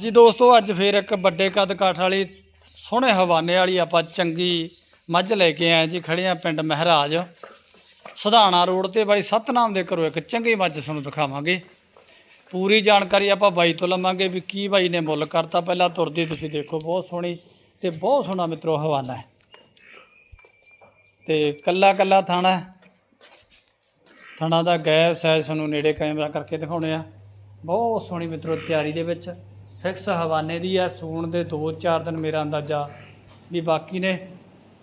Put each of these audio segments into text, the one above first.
ਜੀ ਦੋਸਤੋ, ਅੱਜ ਫੇਰ ਇੱਕ ਵੱਡੇ ਕੱਦ ਕਾਠ ਵਾਲੀ, ਸੋਹਣੇ ਹਵਾਨੇ ਵਾਲੀ ਆਪਾਂ ਚੰਗੀ ਮੱਝ ਲੈ ਕੇ ਆਏ ਜੀ, ਖੜੇ ਆ ਪਿੰਡ ਮਹਿਰਾਜ। ਸਧਾਣਾ ਰੋਡ ਤੇ ਬਾਈ ਸਤਨਾਮ ਦੇ ਘਰੋਂ ਇੱਕ ਚੰਗੀ ਮੱਝ ਤੁਹਾਨੂੰ ਦਿਖਾਵਾਂਗੇ। ਪੂਰੀ ਜਾਣਕਾਰੀ ਆਪਾਂ ਬਾਈ ਤੋਂ ਲਵਾਂਗੇ ਵੀ ਕੀ ਬਾਈ ਨੇ ਮੁੱਲ ਕਰਤਾ। ਪਹਿਲਾਂ ਤੁਰਦੀ ਤੁਸੀਂ ਦੇਖੋ, ਬਹੁਤ ਸੋਹਣੀ ਤੇ ਬਹੁਤ ਸੋਹਣਾ ਮਿੱਤਰੋ ਹਵਾਨਾ ਹੈ। ਤੇ ਕੱਲਾ ਕੱਲਾ ਥਾਣਾ ਹੈ। ਦਾ ਗੈਪ ਸਾਈਜ਼ ਤੁਹਾਨੂੰ ਨੇੜੇ ਕੈਮਰਾ ਕਰਕੇ ਦਿਖਾਉਣੇ ਆ। ਬਹੁਤ ਸੋਹਣੀ ਮਿੱਤਰੋ ਤਿਆਰੀ ਦੇ ਵਿੱਚ। ਫਿਕਸ ਹਵਾਨੇ ਦੀ ਹੈ, ਸੂਣ ਦੇ 2-4 ਦਿਨ ਮੇਰਾ ਅੰਦਾਜ਼ਾ ਵੀ ਬਾਕੀ ਨੇ।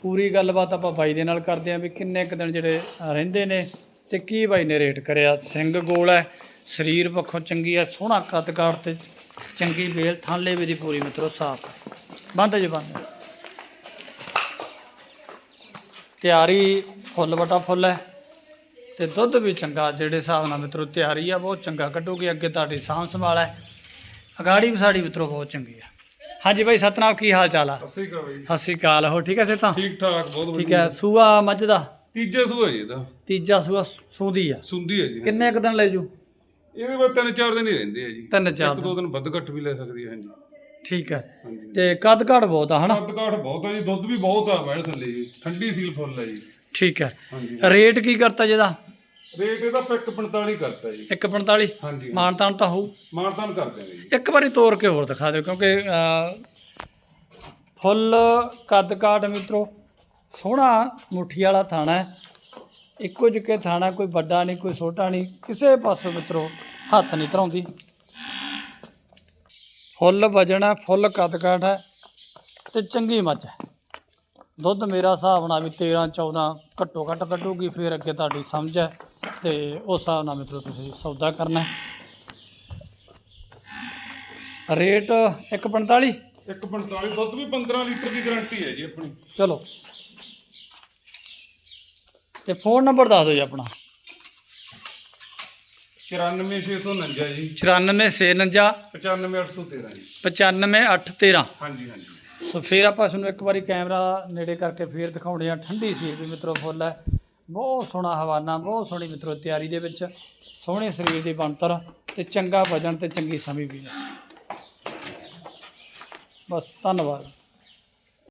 ਪੂਰੀ ਗੱਲਬਾਤ ਆਪਾਂ ਬਾਈ ਦੇ ਨਾਲ ਕਰਦੇ ਆ ਵੀ ਕਿੰਨੇ ਕੁ ਦਿਨ ਜਿਹੜੇ ਰਹਿੰਦੇ ਨੇ ਤੇ ਕੀ ਬਾਈ ਨੇ ਰੇਟ ਕਰਿਆ। ਸਿੰਘ ਗੋਲ ਹੈ, ਸਰੀਰ ਪੱਖੋਂ ਚੰਗੀ ਹੈ, ਸੋਹਣਾ ਕੱਦ ਕਾਠ ਤੇ ਚੰਗੀ ਵੇਲ ਥਾਲੇ ਵੀ ਦੀ ਪੂਰੀ ਮਿੱਤਰੋ, ਸਾਫ਼ ਬੰਦ ਜੀ, ਬੰਦ ਤਿਆਰੀ ਫੁੱਲ ਬਟਾ ਫੁੱਲ ਹੈ ਤੇ ਦੁੱਧ ਵੀ ਚੰਗਾ, ਜਿਹੜੇ ਹਿਸਾਬ ਨਾਲ ਮਿੱਤਰੋ ਤਿਆਰੀ ਆ, ਬਹੁਤ ਚੰਗਾ ਕੱਢੂਗੀ। ਅੱਗੇ ਤੁਹਾਡੀ ਸਾਂਭ ਸੰਭਾਲ ਹੈ। ਅਗਾੜੀ ਵੀ ਸਾਡੀ ਮਿੱਤਰੋ ਬਹੁਤ ਚੰਗੀ ਆ। ਹਾਂਜੀ ਬਾਈ ਸਤਨਾਮ ਕੀ ਹਾਲ ਚਾਲ ਆ? ਅਸੀਂ ਕਾ ਬਈ। ਸਤਿ ਸ਼੍ਰੀ ਅਕਾਲ ਹੋ ਠੀਕ ਹੈ ਸੇ ਤਾਂ? ਠੀਕ ਠਾਕ ਬਹੁਤ ਠੀਕ ਹੈ ਸੂਆ ਮੱਝ ਦਾ? ਤੀਜਾ ਸੂਆ ਜੀ ਇਹਦਾ। ਤੀਜਾ ਸੂਆ ਸੂਦੀ ਆ। ਸੁੰਦੀ ਹੈ ਜੀ। ਕਿੰਨੇ ਕੁ ਦਿਨ ਲੈ ਜੂ? ਇਹ ਵੀ ਬਸ ਤਿੰਨ ਚਾਰ ਦਿਨ ਹੀ ਰਹਿੰਦੇ ਆ ਜੀ। ਤਿੰਨ ਚਾਰ ਇੱਕ ਦੋ ਦਿਨ ਵੱਧ ਘੱਟ ਵੀ ਲੈ ਸਕਦੀ ਹੈ ਹਾਂਜੀ। ਠੀਕ ਹੈ ਹਾਂਜੀ। ਤੇ ਕੱਦ ਘੜ ਬਹੁਤ ਆ ਹਨਾ? ਕੱਦ ਕਾਠ ਬਹੁਤ ਆ ਜੀ ਦੁੱਧ ਵੀ ਬਹੁਤ ਆ ਬੈਠ ਥੱਲੇ ਜੀ। ਠੰਡੀ ਸੀਲ ਫੁੱਲ ਹੈ ਜੀ। ਠੀਕ ਹੈ ਹਾਂਜੀ। ਰੇਟ ਕੀ ਕਰਤਾ ਜਿਹਦਾ ਰੇਟ ਇਹਦਾ ਆਪਾਂ 145 ਕਰਤਾ ਜੀ। 145 ਹਾਂਜੀ। ਮਾਨਤਾਨ ਤਾਂ ਹੋਊ। ਮਾਨਤਾਨ ਕਰ ਦਿਆਂਗੇ ਜੀ। ਇੱਕ ਵਾਰੀ ਤੋੜ ਕੇ ਹੋਰ ਦਿਖਾ ਦਿਓ ਕਿਉਂਕਿ ਅਹ, ਫੁੱਲ ਕੱਦ ਕਾਠ ਮਿੱਤਰੋ ਸੋਹਣਾ ਮੁੱਠੀ ਵਾਲਾ ਥਾਣਾ ਹੈ। ਇੱਕੋ ਜਿੱਕੇ ਥਾਣਾ ਕੋਈ ਵੱਡਾ ਨਹੀਂ ਕੋਈ ਛੋਟਾ ਨਹੀਂ ਕਿਸੇ ਪਾਸੋਂ ਮਿੱਤਰੋ ਹੱਥ ਨਹੀਂ ਧਰਾਉਂਦੀ। ਫੁੱਲ ਵਜਣ ਫੁੱਲ ਕੱਦ ਕਾਠ ਹੈ ਤੇ ਚੰਗੀ ਮੱਝ ਹੈ। ਦੁੱਧ ਮੇਰਾ ਹਿਸਾਬ ਨਾਲ ਵੀ 13 14 ਘੱਟੋ ਘੱਟ ਕੱਢੂਗੀ ਫਿਰ ਅੱਗੇ ਤੁਹਾਡੀ ਸਮਝ ਹੈ ਤੇ ਉਸ ਹਿਸਾਬ ਨਾਲ ਮਿੱਤਰੋ ਤੁਸੀਂ ਸੌਦਾ ਕਰਨਾ ਹੈ। ਰੇਟ 145 145 ਦੁੱਧ ਵੀ 15 ਲੀਟਰ ਦੀ ਗਾਰੰਟੀ ਹੈ ਜੀ ਆਪਣੀ। ਚਲੋ। ਤੇ ਫੋਨ ਨੰਬਰ ਦੱਸ ਦਿਓ ਜੀ ਆਪਣਾ। 94649 ਜੀ। 94649 95813 ਜੀ। 95813 ਹਾਂਜੀ ਹਾਂਜੀ। ਸੋ ਫਿਰ ਆਪਾਂ ਤੁਹਾਨੂੰ ਇੱਕ ਵਾਰੀ ਕੈਮਰਾ ਨੇੜੇ ਕਰਕੇ ਫੇਰ ਦਿਖਾਉਣੇ ਆ ਠੰਡੀ ਸੀਰ ਵੀ ਮਿੱਤਰੋ ਫੁੱਲ ਹੈ। ਬਹੁਤ ਸੋਹਣਾ ਹਵਾਨਾ, ਬਹੁਤ ਸੋਹਣੀ ਮਿੱਤਰੋ ਤਿਆਰੀ ਦੇ ਵਿੱਚ। ਸੋਹਣੇ ਸਰੀਰ ਦੀ ਬਣਤਰ ਤੇ ਚੰਗਾ ਵਜਨ ਤੇ ਚੰਗੀ ਸਮੀ ਵੀ ਹੈ। ਬਸ ਧੰਨਵਾਦ।